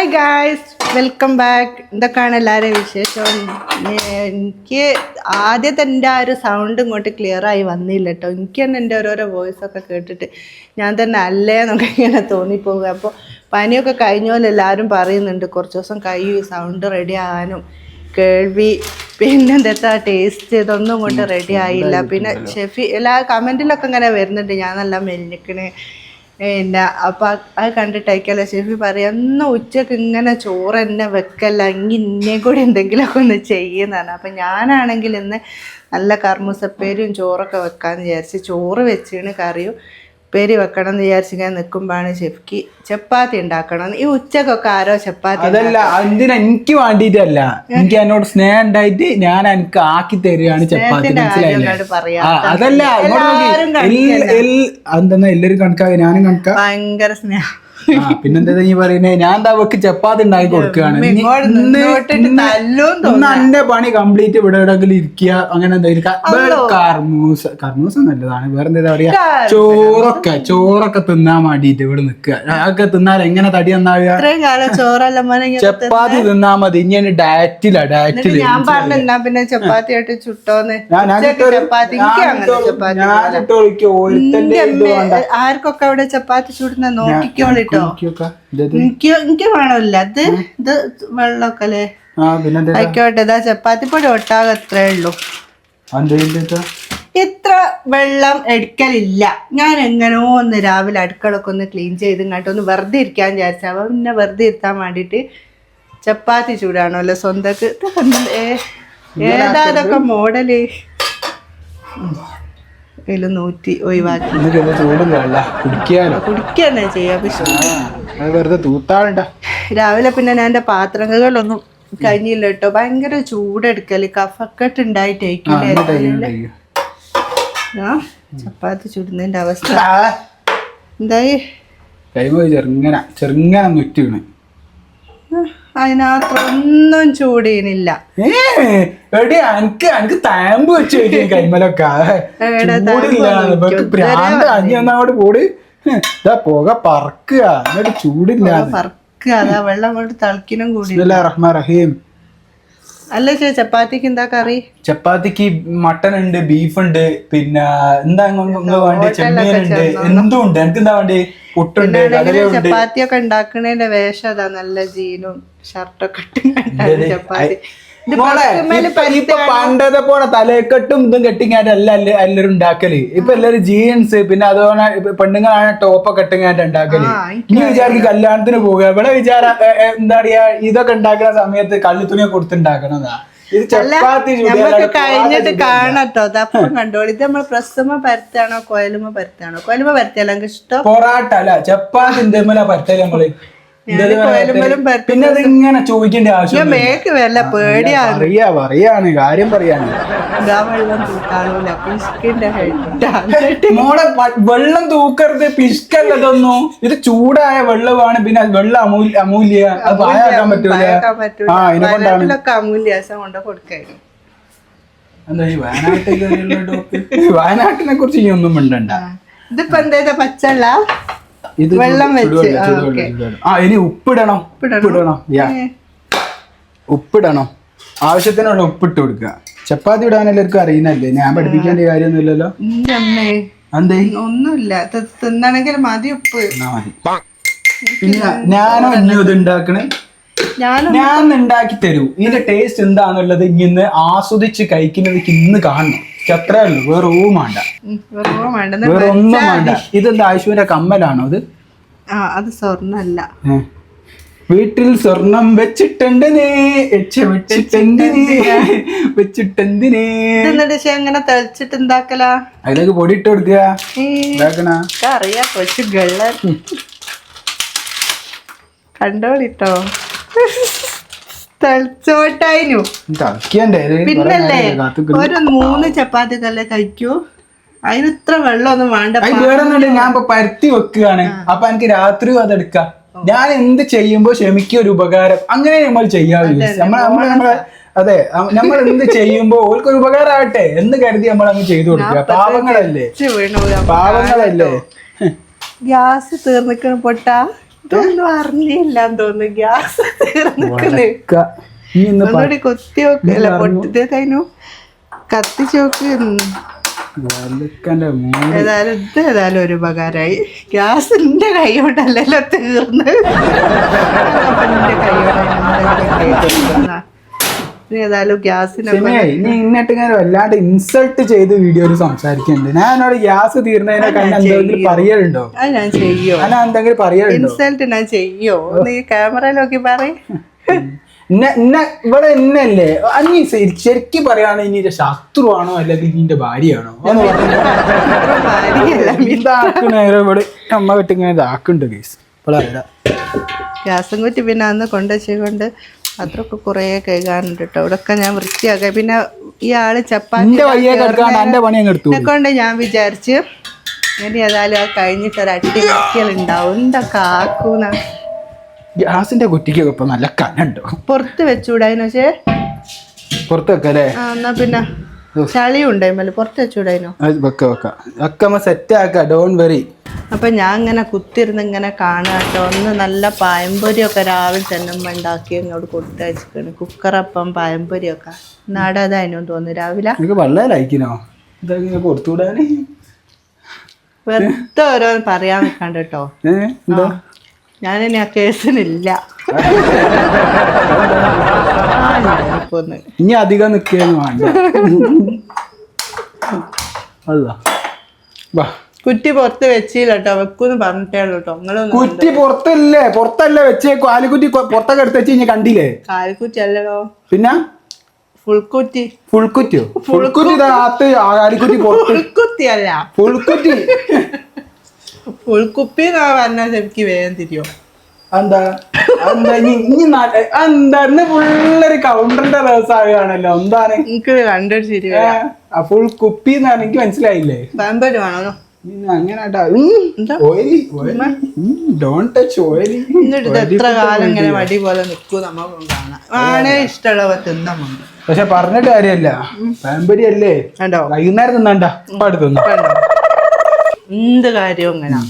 Hi guys welcome back എന്തൊക്കെയാണ് എല്ലാവരും വിശേഷം? എനിക്ക് ആദ്യത്തെ എന്റെ ആ ഒരു സൗണ്ട് ഇങ്ങോട്ട് ക്ലിയറായി ആയി വന്നില്ല കേട്ടോ. എനിക്ക് തന്നെ എന്റെ ഓരോരോ വോയിസ് ഒക്കെ കേട്ടിട്ട് ഞാൻ തന്നെ അല്ലേ എന്നൊക്കെ ഇങ്ങനെ തോന്നിപ്പോവുക അപ്പോൾ പനിയൊക്കെ കഴിഞ്ഞ പോലെ എല്ലാവരും പറയുന്നുണ്ട്. കുറച്ച് ദിവസം കഴിയും ഈ സൗണ്ട് റെഡി ആകാനും കേൾവി. പിന്നെ എന്താ ടേസ്റ്റ് ഇതൊന്നും കൊണ്ട് റെഡി ആയില്ല. പിന്നെ ഷെഫി എല്ലാ കമന്റിലൊക്കെ ഇങ്ങനെ വരുന്നുണ്ട്. ഞാൻ നല്ല മെല്ലിക്കണ്. പിന്നെ അപ്പം അത് കണ്ടിട്ടേക്കല്ല ഷെഫി പറയാം എന്ന് ഉച്ചയ്ക്ക് ഇങ്ങനെ ചോറ് തന്നെ വെക്കല്ല എങ്കിൽ ഇന്നേ കൂടി എന്തെങ്കിലുമൊക്കെ ഒന്ന് ചെയ്യുന്നതാണ് അപ്പം ഞാനാണെങ്കിൽ ഇന്ന് നല്ല കർമ്മസപ്പേരും ചോറൊക്കെ വെക്കാമെന്ന് വിചാരിച്ച് ചോറ് വെച്ചിന് കറിയും ഉപ്പേരി വെക്കണം എന്ന് വിചാരിച്ച് ഞാൻ നിൽക്കുമ്പോഴാണ് ഷെഫ്ക്ക് ചപ്പാത്തി ഉണ്ടാക്കണം ഈ ഉച്ചക്കൊക്കെ ആരോ ചപ്പാത്തി അതല്ല അതിന് എനിക്ക് വേണ്ടിട്ടല്ല എനിക്ക് എന്നോട് സ്നേഹം ഉണ്ടായിട്ട് ഞാൻ എനിക്ക് ആക്കി തരികയാണ് ചപ്പാത്തി. മനസ്സിലായില്ലേ? അതല്ല. എല്ലാവരും കണക്കാ ഞാനും കണക്കാ? ഭയങ്കര സ്നേഹം. പിന്നെന്താ നീ പറയുന്നേ? ഞാൻ എന്താ വെക്ക് ചപ്പാത്തി ഉണ്ടാക്കി കൊടുക്കുകയാണ്. എന്റെ പണി കംപ്ലീറ്റ് ഇവിടെ എവിടെങ്കിലും ഇരിക്കുക അങ്ങനെ എന്താ കർമൂസ കർമൂസ നല്ലതാണ്. വേറെ എന്താ പറയാ? ചോറൊക്കെ ചോറൊക്കെ തിന്നാൻ വേണ്ടിട്ട് ഇവിടെ നിക്കുക അതൊക്കെ തിന്നാൽ എങ്ങനെ തടി നന്നാവുക? ചപ്പാത്തി തിന്നാ മതി. ഇനി ഡയറ്റിലാ ഡയറ്റിൽ ഞാൻ പറഞ്ഞു എന്നാ പിന്നെ ചപ്പാത്തി ആയിട്ട് ചുട്ടോന്ന്. ഞാൻ ഞാൻ. ഞാൻ ഞാൻ ആർക്കൊക്കെ അവിടെ ചപ്പാത്തി ചുടുന്ന നോക്കിക്കോളിട്ടോ എനിക്ക് എനിക്ക് വേണമില്ല ഇത് ഇത് വെള്ളമൊക്കെ അല്ലേ ആയിക്കോട്ടെ ഇതാ ചപ്പാത്തി പൊടി ഒട്ടാകെ അത്രേ ഉള്ളൂ ഇത്ര വെള്ളം എടുക്കലില്ല. ഞാൻ എങ്ങനെയോ ഒന്ന് രാവിലെ അടുക്കളൊക്കെ ഒന്ന് ക്ലീൻ ചെയ്ത് ഇങ്ങോട്ട് ഒന്ന് വെറുതെ ഇരിക്കാൻ വിചാരിച്ച. അപ്പം പിന്നെ വെറുതെ ഇരുത്താൻ വേണ്ടിയിട്ട് ചപ്പാത്തി ചൂടാണല്ലോ സ്വന്തക്ക്? ഇതൊക്കെ ഏതാ അതൊക്കെ മോഡൽ? ഇതിൽ നൂറ്റി ഒഴിവാക്കി. നിനക്ക് എന്താ ചൂടില്ല കുടിക്കാനോ? കുടിക്കുക തന്നെ ചെയ്യാം വെറുതെ രാവിലെ പിന്നെ ഞാൻ എന്റെ പാത്രങ്ങളൊന്നും കഴിഞ്ഞില്ല കേട്ടോ. ഭയങ്കര ചൂടെടുക്കൽ. കഫക്കെട്ട് ഉണ്ടായിട്ടേക്കില്ലേ ആ ചപ്പാത്തി ചുടുന്നതിന്റെ അവസ്ഥ. എന്തായി? കൈ ചെറുങ്ങനെ ചെറുങ്ങനെ നുറ്റി വീണ് അതിനകത്തൊന്നും ചൂടീനില്ല എടി താമ്പ് വെച്ച് കൈമലൊക്കെ ഇതാ പുക പറക്കുക. എന്നിട്ട് ചൂടില്ല. പറക്കുക. അതാ വെള്ളം കൊണ്ട് തളിക്കിനും കൂടി റഹ്മാൻ റഹീം. അല്ല ചേ ചപ്പാത്തിക്ക് എന്താ കറി? ചപ്പാത്തിക്ക് മട്ടൺ ഉണ്ട് ബീഫ് ഉണ്ട് പിന്നെ എന്താ വേണ്ടി? ചെമ്മീൻ ഉണ്ട്. എന്തും ഉണ്ട്. എനിക്ക് എന്താ വേണ്ടി? പുട്ടുണ്ട് ചപ്പാത്തിയൊക്കെ ഉണ്ടാക്കണേന്റെ വേഷം അതാ നല്ല ജീനും ഷർട്ടൊക്കെ ഇട്ട് ചപ്പാത്തി. ഇപ്പൊ പണ്ടത്തെ പോലെ തലക്കെട്ടും ഇതും കെട്ടിങ്ങാട്ട് അല്ല എല്ലാരും ഉണ്ടാക്കൽ. ഇപ്പൊ എല്ലാരും ജീൻസ് പിന്നെ അതുപോലെ പെണ്ണുങ്ങളാണ് ടോപ്പൊക്കെ ഇട്ടിങ്ങാട്ട് ഉണ്ടാക്കൽ. ഇനി വിചാരിക്കും കല്യാണത്തിന് പോകുക ഇവിടെ വിചാര എന്താ പറയാ ഇതൊക്കെ ഉണ്ടാക്കുന്ന സമയത്ത് കള്ളിത്തുണിയെ കൊടുത്തുണ്ടാക്കണതാ നമുക്ക് കഴിഞ്ഞിട്ട് കാണട്ടോ. അതപ്പം കണ്ടോളൂ. ഇത് നമ്മൾ പ്രസമ പരത്താണോ കോയലുമ പരത്താണോ കോയലുമ പരത്തിയാലോ ഇഷ്ടം. പൊറാട്ട അല്ല ചപ്പാത്തി എന്തേമല നമ്മൾ പിന്നെ അതിങ്ങനെ ചോദിക്കേണ്ട ആവശ്യം ഞാൻ മേക്ക് വല്ല പേടിയാണ്. പറയാ പറയാണ് കാര്യം പറയാണ്. മോളെ വെള്ളം തൂക്കരുത് പിഷ്കല്ലതൊന്നും ഇത് ചൂടായ വെള്ളമാണ് പിന്നെ വെള്ളം അമൂല്യ അമൂല്യ അത് പായാക്കാൻ പറ്റൂല. ആ ഇതിനെ കൊണ്ടാണ്. വയനാട്ടിലൊക്കെ അമൂല്യാസം കൊണ്ട് കൊടുക്കായിരുന്നു എന്താ ഈ വയനാട്ടിൽ വയനാട്ടിനെ കുറിച്ച് ഇനി ഒന്നും മിണ്ടണ്ട ഇതിപ്പോ എന്താ പച്ചള്ള ഇത് വെള്ളം വെച്ച്, ആ, ഓക്കേ. ആ ഇനി ഉപ്പിടണം. ഉപ്പിടണം. ഉപ്പിടണം. യാ. ഉപ്പിടണം. ആവശ്യത്തിനുള്ള ഉപ്പിട്ട് കൊടുക്കുക. ചപ്പാത്തി ഇടാൻ എല്ലാവർക്കും അറിയുന്നല്ലേ ഞാൻ പഠിപ്പിക്കേണ്ട കാര്യമൊന്നുമില്ലല്ലോ? ഒന്നുമില്ല. തി- മതി ഉപ്പ്. പിന്നെ ഞാനോ ഇനി ഇത് ഉണ്ടാക്കണേ? ഞാൻ ഉണ്ടാക്കി തരൂ. ഇതിന്റെ ടേസ്റ്റ് എന്താന്നുള്ളത് ഇന്ന് ആസ്വദിച്ച് കഴിക്കുന്നത് ഇന്ന് കാണണം. അത്രേ ഉള്ളൂ. വേറെ ഒന്നും വേണ്ട. വേറെ ഒന്നും വേണ്ട. ഇതെന്താ ആയുഷുവിന്റെ കമ്മലാണോ അത് അത് സ്വർണല്ല. വീട്ടിൽ സ്വർണം വെച്ചിട്ടുണ്ട് പക്ഷെ എങ്ങനെ തെളിച്ചിട്ട് എന്താക്കലാ അതിലേക്ക് പൊടി ഇട്ട് കൊടുക്കുക. അറിയാ കൊച്ചു ഗള്ളൻ കണ്ടോളിട്ടോ? ഇത് പിന്നല്ലേ ഒരു മൂന്ന് ചപ്പാത്തി കല്ലേ കഴിക്കൂ? അതിന് ഇത്ര വെള്ളമൊന്നും വേണ്ട. ഞാൻ ഇപ്പൊ പരത്തി വെക്കുകയാണ്. അപ്പൊ എനിക്ക് രാത്രി അതെടുക്കാം ഞാൻ എന്ത് ചെയ്യുമ്പോ ക്ഷമിക്ക ഒരു ഉപകാരം. അങ്ങനെ നമ്മൾ ചെയ്യാവില്ല നമ്മൾ നമ്മൾ നമ്മളെ അതെ നമ്മൾ എന്ത് ചെയ്യുമ്പോ ഓൾക്ക് ഒരു ഉപകാരമാകട്ടെ എന്ന് കരുതി നമ്മൾ അങ്ങ് ചെയ്തു കൊടുക്കുക. പാവങ്ങളല്ലേ? പാവങ്ങളല്ലേ? ഗ്യാസ് തീർന്നിക്കണം പൊട്ടാ. ഇതൊന്നും അറിഞ്ഞില്ലാന്ന് തോന്നുന്നു. ഗ്യാസ് ഒന്നുകൂടി കൊത്തി നോക്ക് അല്ല പൊട്ടിത്തേനു കത്തിച്ച് നോക്ക് ഏതായാലും ഇത് ഏതായാലും ഒരു ഉപകാരമായി ഗ്യാസ് എന്റെ കൈയോട്ടല്ലല്ലോ തീർന്ന്. കൈയോടെ ഇനി ഏതായാലും പിന്നെ ഇനി ഇന്നിട്ട് ഇങ്ങനെ വല്ലാണ്ട് ഇൻസൾട്ട് ചെയ്ത് വീഡിയോയിൽ സംസാരിക്കുന്നുണ്ട് ഞാൻ എന്നോട് ഗ്യാസ് തീർന്നതിനെ കണ്ട എന്തെങ്കിലും പറയലുണ്ടോ? അത് ഞാൻ ചെയ്യോ? ഞാൻ എന്തെങ്കിലും പറയലുണ്ടോ? ഇൻസൾട്ട് ഞാൻ ചെയ്യോ? നീ ക്യാമറ നോക്കി പറയും ഇവിടെ എന്നല്ലേ അനി ശരിക്കും പറയാണ് ഇനി ശത്രുവാണോ അല്ലെങ്കിൽ നിന്റെ ഭാര്യയാണോ? ഒന്ന് ഭാര്യയല്ല, ഇതാക്കണ ഇവിടെ അമ്മ വിട്ട് ഇങ്ങനെ ഇതാക്കുന്നുണ്ട് കേസ് ഇപ്പോഴാ ഗ്യാസും കുറ്റി പിന്നെ അന്ന് കൊണ്ടുവച്ചേ അത്രയൊക്കെ കുറേ കഴുകാനുണ്ട് കേട്ടോ ഇതൊക്കെ ഞാൻ വൃത്തിയാക്കാം. പിന്നെ ഈ ആൾ ചപ്പാത്തി കൊണ്ട് ഞാൻ വിചാരിച്ച്. ഇനി ഏതായാലും ആ കഴിഞ്ഞിട്ട് ഒരു അട്ടി വെക്കലുണ്ടാവും എന്തൊക്കെ ആക്കൂന്ന ഗ്യാസിന്റെ കുറ്റിക്കൊക്കെ ഇപ്പൊ നല്ല കനുണ്ടോ പുറത്ത് വെച്ചൂടായിന് പക്ഷേ പുറത്ത് വെക്കല്ലേ? എന്നാ പിന്നെ. ചളിയും ഉണ്ടായിമല്ലോ പുറത്ത് വെച്ചൂടായിനോ? അത് വെക്ക വെക്ക. ഒക്കെ സെറ്റ് ആക്ക. ഡോൺ വെറി അപ്പൊ ഞാൻ ഇങ്ങനെ കുത്തിരുന്ന് ഇങ്ങനെ കാണാട്ടോ ഒന്ന് നല്ല പായംപൊരി ഒക്കെ രാവിലെ തന്നെ ഉണ്ടാക്കി അങ്ങോട്ട് കൊടുത്തയച്ചിട്ടാണ് കുക്കറപ്പം പായംപൊരി നാടെ അതായിരുന്നു തോന്നുന്നു. രാവിലെ? നിനക്ക് വളരെ ലൈക്കിനോ കൊടുത്തുവിടാന്. വെറുതെ ഓരോ പറയാൻ നിൽക്കണ്ട കേട്ടോ. ഞാനിനി ആ കേസിനില്ല. ഞാനിപ്പോ ഇനി അധികം നിൽക്കുകയെന്ന് വേണ്ട. അല്ല. വാ. കുറ്റി പുറത്ത് വെച്ചില്ല കേട്ടോ വെക്കൂന്ന് പറഞ്ഞിട്ടേ കേട്ടോ നിങ്ങളൊന്നും കുറ്റി പുറത്തല്ലേ? പുറത്തല്ലേ വെച്ചേ കാലിക്കുറ്റി പുറത്തൊക്കെ എടുത്ത് വെച്ച് കഴിഞ്ഞാൽ കണ്ടില്ലേ? കാലിക്കുറ്റി അല്ലല്ലോ പിന്നെ? ഫുൾ കുറ്റി ഫുൾ കുറ്റിയോ ഫുൾ കുറ്റി ഇതാത്ത് കാലിക്കുറ്റി പുറത്ത്. ഫുൾ കുത്തി അല്ല. ഫുൾ കുറ്റി ഫുൾ കുപ്പി എന്നാ പറഞ്ഞാൽ എനിക്ക് വേഗം തിരിയോ. എന്താ? എന്താ ഇനി ഫുള്ളൊരു കൗണ്ടറിന്റെ ദിവസമാകുകയാണല്ലോ എന്താണ് എനിക്ക് കണ്ടൊരു ശരി ഫുൾ കുപ്പി എന്നാണ് എനിക്ക് മനസ്സിലായില്ലേ? വേണോ പക്ഷെ പറഞ്ഞിട്ട് കാര്യല്ല പാമ്പരി അല്ലേ വൈകുന്നേരം തിന്നണ്ട. കണ്ടോ? എന്ത് കാര്യവും ഇങ്ങനെ.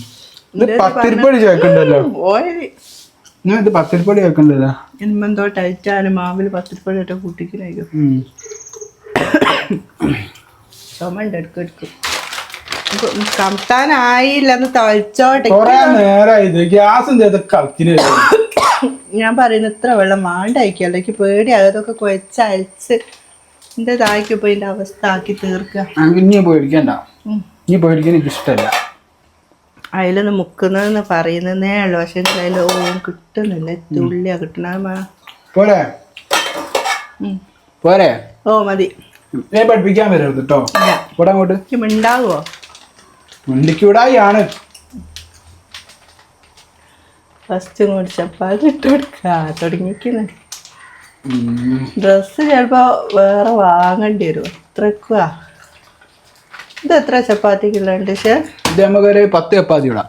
ഇത് പത്തിരിപ്പൊടി ചേർക്കണ്ടല്ലോ. ഓയിൽ. ഞാൻ ഇത് പത്തിരിപ്പൊടി ചേർക്കണ്ടല്ലോ. ഇനിമെന്തോ ടൈറ്റാലും മാവിൽ പത്തിരിപ്പൊടി ഇട്ട് കൂട്ടിക്കലായിരിക്കും ചുമണ്ട് എടുക്കും എടുക്കും. കമത്താനായില്ല എന്ന് തളിച്ചോട്ടെ. കൊറേ നേരം ഇത് ഗ്യാസും ഞാൻ പറയുന്ന ഇത്ര വെള്ളം വാണ്ടായിരിക്കും അല്ലെങ്കിൽ പേടി അതൊക്കെ കുഴച്ചയച്ച് എന്റെ താഴേക്ക് പോയി അവസ്ഥ ആക്കി തീർക്കുക ഇനി പേടിക്കണ്ട നീ ഇനി പേടിക്കാൻ എനിക്ക് ഇഷ്ടമല്ല അതിലൊന്ന് മുക്കുന്നതെന്ന് പറയുന്നതേ ഉള്ളു. പക്ഷെ അതിൽ ഓം കിട്ടുന്നില്ല. തുള്ളിയാ കിട്ടണ. പോരെ? പോരെ? ഓ മതി. ഞാൻ പഠിപ്പിക്കാൻ വരരുത് കേട്ടോ ഇവിടെ അങ്ങോട്ട്. എനിക്ക് മിണ്ടാവോ? മുണ്ടിക്കൂടായി ഫസ്റ്റ് ഇങ്ങോട്ട് ചപ്പാത്തി ഇട്ട് കൊടുക്കാ. തുടങ്ങിക്കുന്നു ഡ്രസ്സ് ചിലപ്പോ വേറെ വാങ്ങേണ്ടി വരും. അത്രക്കുവാ ഇത് എത്ര ചപ്പാത്തിക്കുള്ളുണ്ട് പക്ഷെ ഇത് നമുക്കൊരു പത്ത് ചപ്പാത്തി ഇടാം.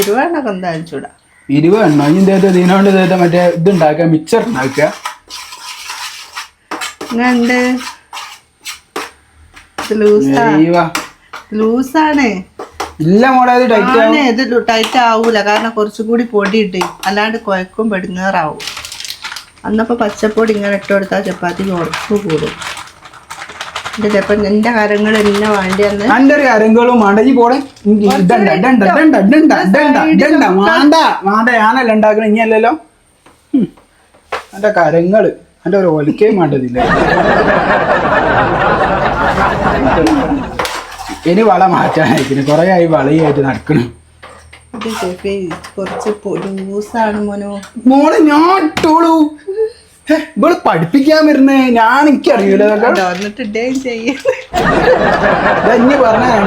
ഇരുപതെണ്ണൊക്കെ എന്തായാലും ചൂടാ ഇരുപത് എണ്ണ ഇനി ഇതേത് ഇതിനോണ്ട് ഇതേത് മറ്റേ ഇത് ഉണ്ടാക്കുക മിക്സർ ഉണ്ടാക്കുക. ഇങ്ങണ്ട്. ലൂസാണ്. ഇല്ല മോളെ ഇത് ടൈറ്റ് ആവും. ഇത് ടൈറ്റ് ആവൂല. കാരണം കുറച്ചും കൂടി പൊടി ഇട്ട് അല്ലാണ്ട് കുഴക്കും പെടുന്നേറാവും അന്നപ്പോ പച്ചപ്പൊടി ഇങ്ങനെ ഇട്ട് കൊടുത്താൽ ചപ്പാത്തിക്ക് ഉറപ്പ് കൂടും. എന്റെ ചിലപ്പോൾ എന്റെ കാര്യങ്ങൾ എന്നെ എന്റെ ഒരു കാര്യങ്ങളും പോടെ. വേണ്ട വേണ്ട ഞാനല്ല ഉണ്ടാക്കണ ഇനിയല്ലല്ലോ. എന്റെ എന്റെ ഒരു വേണ്ടതില്ല. ഇനി വള മാറ്റാനായിരിക്കുന്നു കൊറേ ആയി വളയായിട്ട് നടക്കണം. കുറച്ച് ലൂസാണ് മോനോ. മോളെ ഞാൻ ഇട്ടോളൂ. ഹെ, ഇവൾ പഠിപ്പിക്കാൻ വരുന്നേ? ഞാൻ എനിക്ക് അറിയൂല ഇനി പറഞ്ഞ ഞാൻ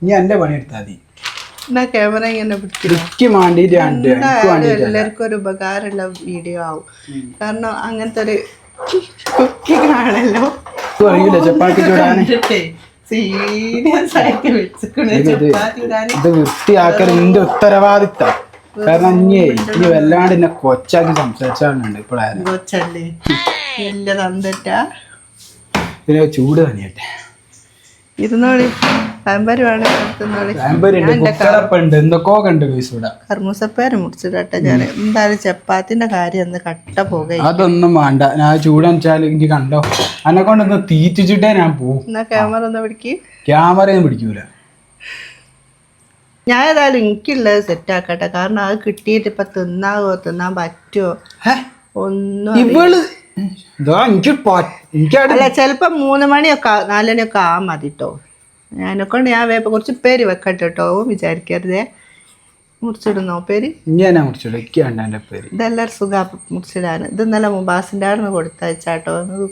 ഇനി എന്റെ പണി എടുത്താൽ മതി. ക്യാമറ ഇങ്ങനെ എല്ലാവർക്കും ഒരു ഉപകാരമുള്ള വീഡിയോ ആവും. കാരണം അങ്ങനത്തെ ഒരു കുക്കിംഗ് ആണല്ലോ സീരിയസ് ആയിട്ട് വെച്ചിക്കണ ഇത് ചപ്പാത്തി ഇത് വൃത്തിയാക്കൽ ഉത്തരവാദിത്തം. കാരണം ഇനി ഇനി വല്ലാണ്ട് എന്നെ കൊച്ചാക്കി സംസാരിച്ചാണുണ്ട് ഇപ്പോഴായിരുന്നു കൊച്ചല്ലേ? വലിയ തന്തറ്റാ ഇതിന് ചൂട് തന്നെയട്ടെ ഇരുന്നോളി. പമ്പര് വേണം എടുത്തുന്നോളി. പാമ്പരുണ്ട് എന്തൊക്കെയോ കണ്ട് ഇവിടെ. കർമ്മൂസപ്പേര് മുറിച്ചിടട്ടെ ഞാൻ. എന്തായാലും ചപ്പാത്തിന്റെ കാര്യം ഒന്ന് കട്ട പോകുക അതൊന്നും വേണ്ട. ഞാൻ ചൂടാച്ചാൽ എനിക്ക് കണ്ടോ? എന്നെ കൊണ്ടൊന്ന് തീറ്റിച്ചിട്ടേ ഞാൻ പോകും എന്നാ ക്യാമറ ഒന്ന് പിടിക്ക്. ക്യാമറയൊന്നും പിടിക്കൂല. ഞാൻ ഏതായാലും എനിക്കുള്ളത് സെറ്റ് ആക്കട്ടെ കാരണം അത് കിട്ടിയിട്ട് ഇപ്പൊ തിന്നാകോ തിന്നാൻ പറ്റുമോ? ഒന്നും ഇവൾ? എനിക്ക് അല്ല ചിലപ്പോ മൂന്ന് മണിയൊക്കെ നാലുമണിയൊക്കെ ആ മതി കേട്ടോ ഞാനെ കൊണ്ട് ഞാൻ വേപ്പ കുറച്ച് പേര് വെക്കട്ടെ കേട്ടോ വിചാരിക്കരുതേ. മുറിച്ചിടുന്നോ പേര് വേണ്ട എന്റെ പേര് ഇതെല്ലാവരും സുഖ മുറിച്ചിടാൻ. ഇത് ഇന്നലെ മുബാസിന്റെ ആടുന്ന് കൊടുത്തയച്ചാട്ടോ ഇത്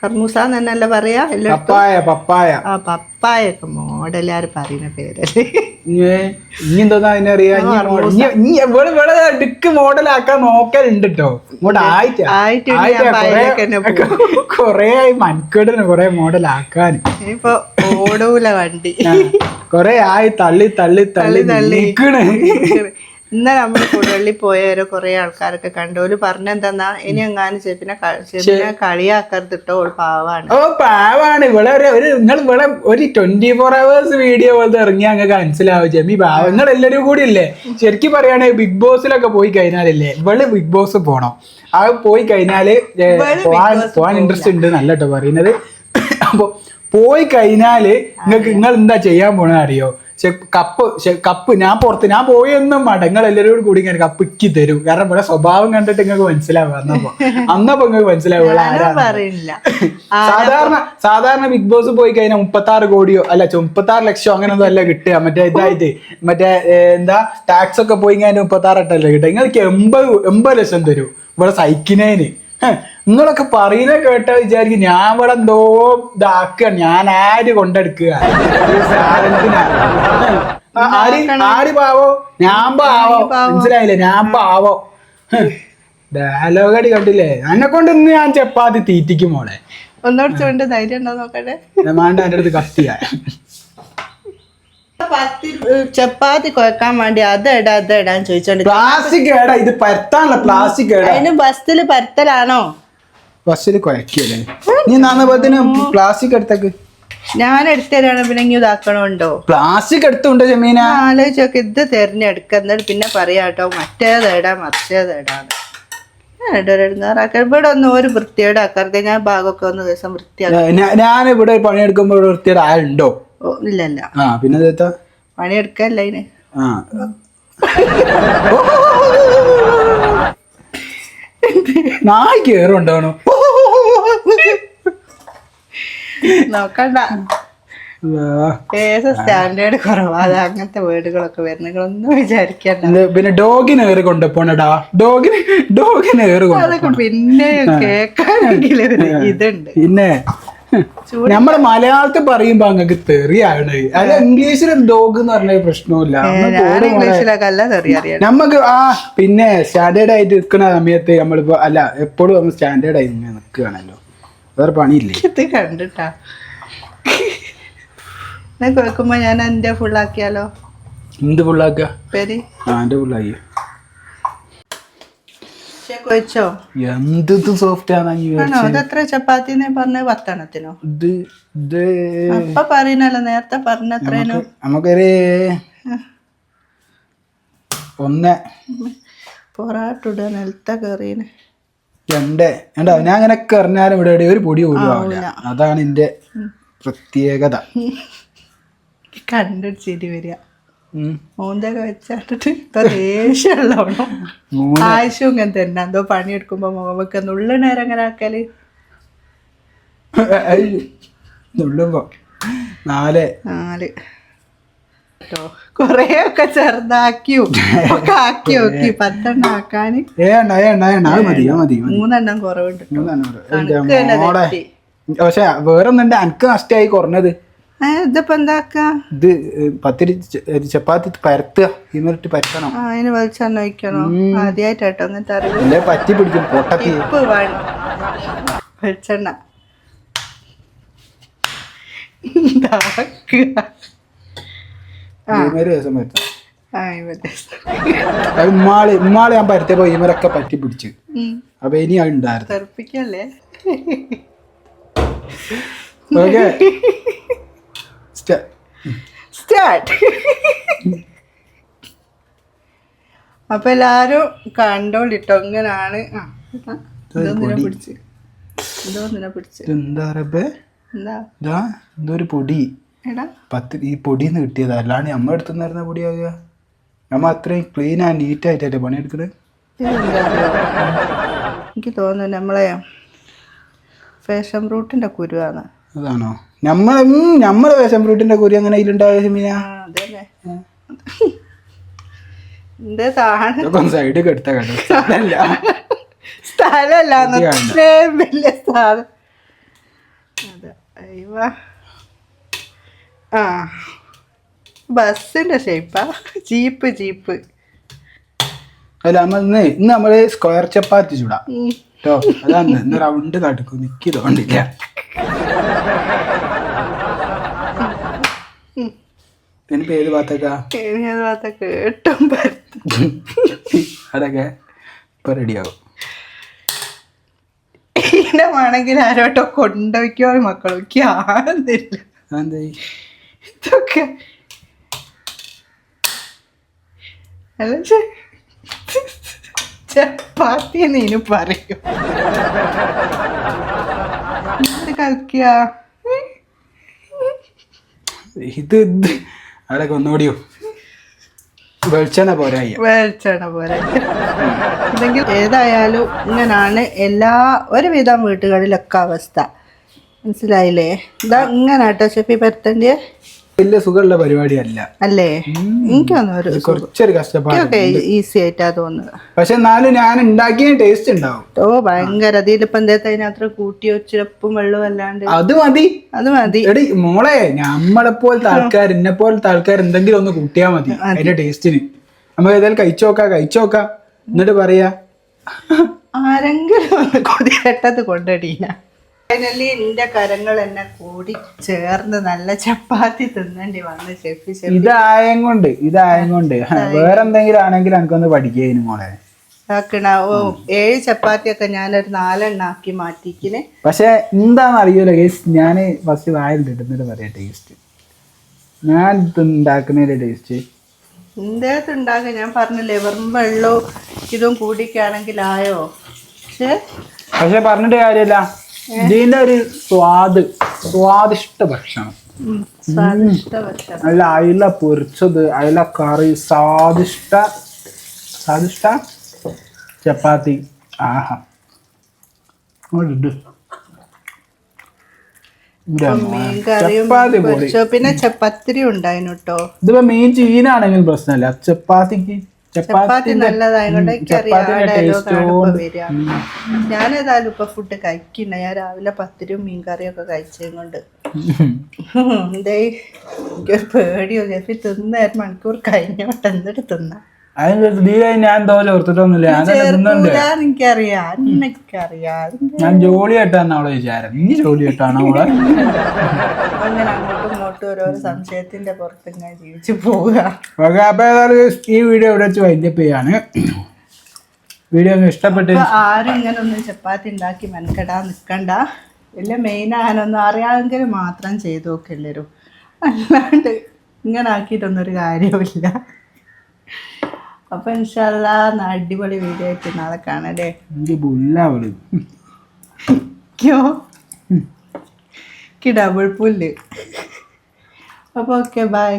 കർമൂസ എന്ന് തന്നെയല്ല പറയാ പപ്പായ പപ്പായ. ആ പപ്പായ ഒക്കെ മോഡലാര് പറയുന്ന പേരല്ലേ. ഇനി എന്തോന്നാ അതിനറിയാ ഡിക്ക് മോഡലാക്കാൻ നോക്കലുണ്ട് കേട്ടോ ഇങ്ങോട്ട് ആയിട്ട്. കൊറേ ആയി കൊറേ മോഡലാക്കാൻ. ഇപ്പൊ ഓടൂല വണ്ടി. കൊറേ ആയി തള്ളി തള്ളി തള്ളി നിക്കണ്. ഇന്നലെ നമ്മൾ കൊടുവള്ളി പോയവരെ കുറെ ആൾക്കാരൊക്കെ കണ്ടു. ഓൽ പറഞ്ഞെന്താ ഇനി എങ്ങാനും ചെപ്പിനെ ചേപ്പിനെ കളിയാക്കരുത് കേട്ടോ ഓൾ പാവാണ്. ഓ പാവാണ്. ഇവിടെ ഒരു ഒരു നിങ്ങൾ ഇവിടെ ഒരു ട്വന്റി ഫോർ അവേഴ്സ് വീഡിയോ പോലത്തെ ഇറങ്ങി അങ്ങ് മനസ്സിലാവും. ചേമി പാവ. നിങ്ങൾ എല്ലാരും കൂടി ഇല്ലേ? ശരിക്കും പറയുകയാണെങ്കിൽ ബിഗ് ബോസിലൊക്കെ പോയി കഴിഞ്ഞാലല്ലേ ഇവൾ ബിഗ് ബോസ് പോണം. ആ പോയി കഴിഞ്ഞാൽ പോവാൻ പോവാൻ ഇൻട്രസ്റ്റ് ഉണ്ട് നല്ല കേട്ടോ പറയുന്നത്. അപ്പൊ പോയി കഴിഞ്ഞാൽ നിങ്ങൾക്ക് നിങ്ങൾ എന്താ ചെയ്യാൻ പോണെന്ന് അറിയോ? കപ്പ് കപ്പ് ഞാൻ പുറത്ത് ഞാൻ പോയെന്നും വേണ്ട നിങ്ങൾ എല്ലാവരും കൂടി ഇങ്ങനെ കപ്പ് ഇക്കി തരും. കാരണം ഇവിടെ സ്വഭാവം കണ്ടിട്ട് നിങ്ങൾക്ക് മനസ്സിലാവുക അന്നപ്പോ അന്നപ്പോ നിങ്ങൾക്ക് മനസ്സിലാവുക സാധാരണ സാധാരണ ബിഗ് ബോസ് പോയി കഴിഞ്ഞാൽ മുപ്പത്തി ആറ് കോടിയോ അല്ല മുപ്പത്തി ആറ് ലക്ഷം അങ്ങനെ ഒന്നും അല്ല കിട്ടുക. മറ്റേ ഇതായിട്ട് മറ്റേ എന്താ ടാക്സ് ഒക്കെ പോയി കഴിഞ്ഞാൽ മുപ്പത്തി ആറ് എട്ടല്ലേ കിട്ടുക. നിങ്ങൾക്ക് എൺപത് എൺപത് ലക്ഷം തരും. ഇവിടെ സൈക്കിനേന് നിങ്ങളൊക്കെ പറയുന്ന കേട്ടാ വിചാരിക്കും ഞാൻ ഇവിടെ എന്തോ ഇതാക്കുക. ഞാൻ ആര് കൊണ്ടെടുക്കുക? ആര്? ആര് പാവോ? ഞാൻ പാവോ? മനസ്സിലായില്ലേ? ഞാൻ പാവോ? ഡയലോഗടി കണ്ടില്ലേ? എന്നെ കൊണ്ട് ഇന്ന് ഞാൻ ചപ്പാത്തി തീറ്റിക്കും മോളെ. ഒന്നോട് ധൈര്യം ഉണ്ടോ നോക്കട്ടെ? മാണ്ട വേണ്ട എന്റെ അടുത്ത് കത്തിയാ. പത്തി ചപ്പാത്തി കുഴക്കാൻ വേണ്ടി അതെടാ അതെടാന്ന് ചോദിച്ചോണ്ട് പ്ലാസ്റ്റിക് ഏടാ ഇത് പരത്താണല്ലോ പ്ലാസ്റ്റിക് ഏടാ. അതിന് ബസ്സിൽ പരത്തലാണോ? ബസ്സിൽ കുഴക്കിയല്ലേ? നീ നാന്നപ്പത്തിന് പ്ലാസ്റ്റിക് എടുത്തേക്ക്? ഞാൻ എടുത്തരാണ്? പിന്നെ ഇനി ഇതാക്കണോണ്ടോ പ്ലാസ്റ്റിക് എടുത്തുണ്ടോ ജമീന? ആലോചിച്ചൊക്കെ ഇത് തിരഞ്ഞെടുക്ക. എന്നിട്ട് പിന്നെ പറയാട്ടോ മറ്റേതേടാ മറിച്ചേതേടാന്ന് ഇടങ്ങാറാക്കാൻ ഇവിടെ ഒന്ന് ഒരു വൃത്തിയോടെ ആക്കാറുണ്ട് ഞാൻ ഭാഗമൊക്കെ ഒന്ന് ദിവസം വൃത്തിയാക്കും. ഞാൻ ഇവിടെ പണിയെടുക്കുമ്പോൾ വൃത്തിയുടെ ആളുണ്ടോ ഓ ഇല്ലല്ല. ആ പിന്നെ? പണിയെടുക്കല്ല അതിന് ആ. നായി കേറുണ്ടാണോ? നോക്കണ്ട. സ്റ്റാൻഡേർഡ് കുറവാ? അത് അങ്ങനത്തെ വേർഡുകളൊക്കെ വരുന്നൊന്നും വിചാരിക്കണ്ട. പിന്നെ ഡോഗിന് ഏറ് കൊണ്ടുപോണടാ ഡോഗിന് ഡോഗിന് ഏറ് കൊണ്ടു പിന്നെ കേക്കാനെങ്കിലും ഒരു ഇതുണ്ട്. പിന്നെ? നമ്മൾ മലയാളത്തിൽ പറയുമ്പോ അങ്ങക്ക് തെറിയാണ്. അല്ല ഇംഗ്ലീഷിൽ ഡോഗ് എന്ന് പറഞ്ഞ പ്രശ്നമില്ല നമുക്ക് ആ പിന്നെ സ്റ്റാൻഡേർഡ് ആയിട്ട് നിൽക്കുന്ന സമയത്ത് നമ്മളിപ്പോ അല്ല എപ്പോഴും നമ്മൾ സ്റ്റാൻഡേർഡ് ആയി ഇങ്ങനെ നിൽക്കുകയാണല്ലോ വേറെ പണിയില്ലേ? കണ്ടിട്ടാ. കേൾക്കുമ്പോ ഞാൻ എന്റെ ഫുള്ളാക്കിയാലോ എന്ത് ഫുള്ളാക്കിയ പേര്? ആ എന്റെ ഫുള്ളായി കൊച്ചോ എന്ത് സോഫ്റ്റ് ആണ്? ഇതെത്ര ചപ്പാത്തിന്ന് പറഞ്ഞ പത്തെണ്ണത്തിനോ ഇത് ഇത്. അപ്പൊ പറയുന്നല്ലോ നേരത്തെ പറഞ്ഞ എത്രേനോ നമുക്കൊരു ഒന്ന്. പൊറാട്ടുട നിലത്ത കയറീന്. രണ്ട്. ഉണ്ടോ ഞാൻ അങ്ങനെ കറിഞ്ഞാലും ഇവിടെ ഒരു പൊടി പോലും അതാണ് എന്റെ പ്രത്യേകത. കണ്ടിട്ട് ശരി വരിക. മൂന്തൊക്കെ വെച്ചിട്ട് ഇപ്പൊ ദേഷ്യമുള്ളവണോ ആവശ്യം ഇങ്ങനെ തന്നെ. എന്തോ പണിയെടുക്കുമ്പോ മുഖം വെക്കുന്ന ഉള്ള നേരം അങ്ങനെ ആക്കൽ? നുള്ളുമ്പോ. നാല്. നാല്. കൊറേ ഒക്കെ ചെറുതാക്കിയോ? ആക്കി നോക്കി. പത്തെണ്ണം ആക്കാന്. മൂന്നെണ്ണം കുറവുണ്ട് പക്ഷെ വേറൊന്നുണ്ട്. എനിക്ക് നഷ്ടമായി കുറഞ്ഞത്. ഇതിപ്പോ എന്താക്കാ? ഇത് പത്തിരി ചപ്പാത്തി പരത്തുക. എന്നിട്ട് പരത്തണം. അതിന് വെളിച്ചെണ്ണ ഒഴിക്കണോ? ആദ്യമായിട്ടോ അങ്ങനത്തെ അറിവ്. പറ്റി പിടിക്കും പൊട്ടത്തി. ഇപ്പ് വേണം. വെളിച്ചെണ്ണ. ഉമ്മാൾ ഉമ്മാൾ ഞാൻ പരത്തിയപ്പോ ഇവരൊക്കെ പറ്റി പിടിച്ച്. അപ്പൊ ഇനി അത് ഉണ്ടായിരുന്നു തെറപ്പിക്കല്ലേ? ഓക്കെ. സ്റ്റാർട്ട് അപ്പൊ എല്ലാരും കണ്ടോളിട്ടോ ഇങ്ങനാണ്. ആ. ഇതൊന്നിനെ പിടിച്ച്. ഇതൊന്നിനെ പിടിച്ച്. എന്താ റബ്ബേ? എന്താ? ഇതാ പൊടി. പത്ത് ഈ പൊടിയിൽ കിട്ടിയതാ. അല്ലാണ്ട് നമ്മൾ എടുത്തു തരുന്ന പൊടിയാകുക നമ്മ അത്രയും ക്ലീൻ ആൻഡ് നീറ്റ് ആയിട്ടല്ലേ പണിയെടുക്കുന്നത്? എനിക്ക് തോന്നുന്നു നമ്മളെ ഫാഷൻ ഫ്രൂട്ടിന്റെ കുരുവാണ്. അതാണോ? നമ്മളെ നമ്മളെ വേഷം ഫ്രൂട്ടിന്റെ കുരി അങ്ങനെ അതിലുണ്ടായ സെമീന സൈഡ് കെടുത്ത വലിയ ആ ബസ്സിന്റെ ഷേപ്പാ ജീപ്പ് ജീപ്പ്. അല്ല നമ്മൾ ഇന്ന് ഇന്ന് നമ്മൾ സ്ക്വയർ ചപ്പാത്തി ചൂടാ. കേട്ടോ അതാണ് ഇന്ന് റൗണ്ട് കാട്ടിക്കും നിക്ക് തോണ്ടില്ല ഇതിനിപ്പോ ഏത് ഭാഗത്തേക്കാ അതൊക്കെ ഇപ്പൊ റെഡിയാവും ഇതിനെ വേണമെങ്കിൽ ആരോട്ടോ കൊണ്ടുപോയിക്കോ മക്കളൊക്കെ. ആണെന്നില്ല അതെന്താ ഇതൊക്കെ. അല്ല ചപ്പാത്തി നീನು പറയും. കളിക്കുക ഇത് ഇത്. അതൊക്കെ ഒന്നുകൂടിയോ? വെളിച്ചെണ്ണ പോരാ വെളിച്ചെണ്ണ പോലെ എന്തെങ്കിലും ഏതായാലും ഇങ്ങനാണ് എല്ലാ ഒരുവിധം വീട്ടുകളിലൊക്കെ അവസ്ഥ. മനസ്സിലായില്ലേ? ഇതാ ഇങ്ങനാട്ടോ ഷെഫി പരത്തന്റെ വലിയ സുഖമുള്ള പരിപാടിയല്ല. അല്ലേ? എനിക്കൊന്നും കുറച്ചൊരു കഷ്ടപ്പാട് ഈസി ആയിട്ടാ തോന്നുന്നത്. പക്ഷെ എന്നാലും ഞാൻ ഉണ്ടാക്കിയ ടേസ്റ്റ് ഉണ്ടാവും. ഓ ഭയങ്കര. അതിലിപ്പോ അതിനകത്ത് കൂട്ടി വെച്ചിരപ്പും വെള്ളവും അല്ലാണ്ട്. അത് മതി. അത് മതി. എടി മോളെ നമ്മളെ പോലത്തെ ആൾക്കാർ എന്നെ പോലത്തെ ആൾക്കാർ എന്തെങ്കിലും ഒന്ന് കൂട്ടിയാ മതി അതിന്റെ ടേസ്റ്റിന് നമുക്ക് ഏതായാലും കഴിച്ചു നോക്കാം കഴിച്ചു നോക്കാം. എന്നിട്ട് പറയാ. ആരെങ്കിലും കൊതി കൊതികെട്ടത് കൊണ്ടടീന ഫൈനലി എന്റെ കരങ്ങൾ എന്നെ കൂടി ചേർന്ന് നല്ല ചപ്പാത്തി തിന്നേണ്ടി വന്ന് ഷെഫി ഷെഫി. ഇതായം കൊണ്ട് ഇതായം കൊണ്ട്. വേറെ എന്തെങ്കിലും ആണെങ്കിൽ എനിക്കൊന്ന് പഠിക്കുന്നു മോളെ. ആക്കണ ഓ ഏഴ് ചപ്പാത്തിയൊക്കെ ഞാനൊരു നാലെണ്ണ ആക്കി മാറ്റിക്കിന്. പക്ഷെ എന്താന്ന് അറിയൂല ഗേസ് ഞാൻ ഫസ്റ്റ് വായിൽ എന്നിട്ട് പറയാം ടേസ്റ്റ് ഞാൻ ഉണ്ടാക്കുന്നതിന്റെ ടേസ്റ്റ് എന്തേത്ത് ഉണ്ടാക്കുക? ഞാൻ പറഞ്ഞില്ലേ വെറും വെള്ളവും ഇതും കൂടിക്കാണെങ്കിൽ ആയോ? പക്ഷേ പക്ഷെ പറഞ്ഞിട്ട് കാര്യമില്ല. ഇതിന്റെ ഒരു സ്വാദ് സ്വാദിഷ്ട ഭക്ഷണം. അല്ല അയില പൊരിച്ചത് അയില കറി സ്വാദിഷ്ട സ്വാദിഷ്ട ചപ്പാത്തി. ആഹാ. ചപ്പാത്തി പിന്നെ ചപ്പാത്തിരി ഉണ്ടായിരുന്നു കേട്ടോ. ഇതിപ്പോ മീൻ ചീനാണെങ്കിൽ പ്രശ്നമില്ല. ചപ്പാത്തിക്ക് ചപ്പാത്തി നല്ലതായതുകൊണ്ട് ഞാനേതായാലും ഇപ്പൊ ഫുഡ് കഴിക്കണ്ട ഞാൻ രാവിലെ പത്തിരും മീൻകറിയും ഒക്കെ കഴിച്ചതും കൊണ്ട്. എന്തേ എനിക്കൊരു പേടിയോ. ജെഫി തിന്ന മണിക്കൂർ കഴിഞ്ഞോട്ടെ എന്നിട്ട് തിന്ന. അതിന് നീ ഞാൻ തോലെ ഓർത്തിട്ടൊന്നുമില്ല. ഞാൻ തിന്നുന്നുണ്ട് ചേർക്കൂലാന്ന് എനിക്കറിയാം. എനിക്കറിയാം അതിന്റെ ഞാൻ ജോലി കെട്ടാന്ന് അവളെ വിചാരം. നീ ജോലി കെട്ടാണ് അവളെ? അങ്ങനെ അങ്ങോട്ടും ഇങ്ങോട്ടും ഓരോരോ സംശയത്തിന്റെ പുറത്ത് ജീവിച്ചു പോവുക. ഓക്കെ അപ്പൊ ഏതായാലും ഈ വീഡിയോ ഇവിടെ വെച്ച് വൈൻഡപ്പ് ചെയ്യാണ്. വീഡിയോ ഒന്ന് ഇഷ്ടപ്പെട്ട് ആരും ഇങ്ങനെ ഒന്നും ചപ്പാത്തി ഉണ്ടാക്കി മെനക്കെടാൻ നിൽക്കണ്ട എല്ലാം മെയിൻ ആകാനൊന്നും അറിയാമെങ്കിൽ മാത്രം ചെയ്തു നോക്ക് എല്ലാവരും അല്ലാണ്ട് ഇങ്ങനെ ആക്കിയിട്ടൊന്നും ഒരു കാര്യമില്ല അപ്പൊ ഇൻഷാല്ലാ അടിപൊളി വീഡിയോ ആയിട്ട് നാളെ അവൾ ഡബിൾ പുല്ല് അപ്പൊ ഓക്കെ ബൈ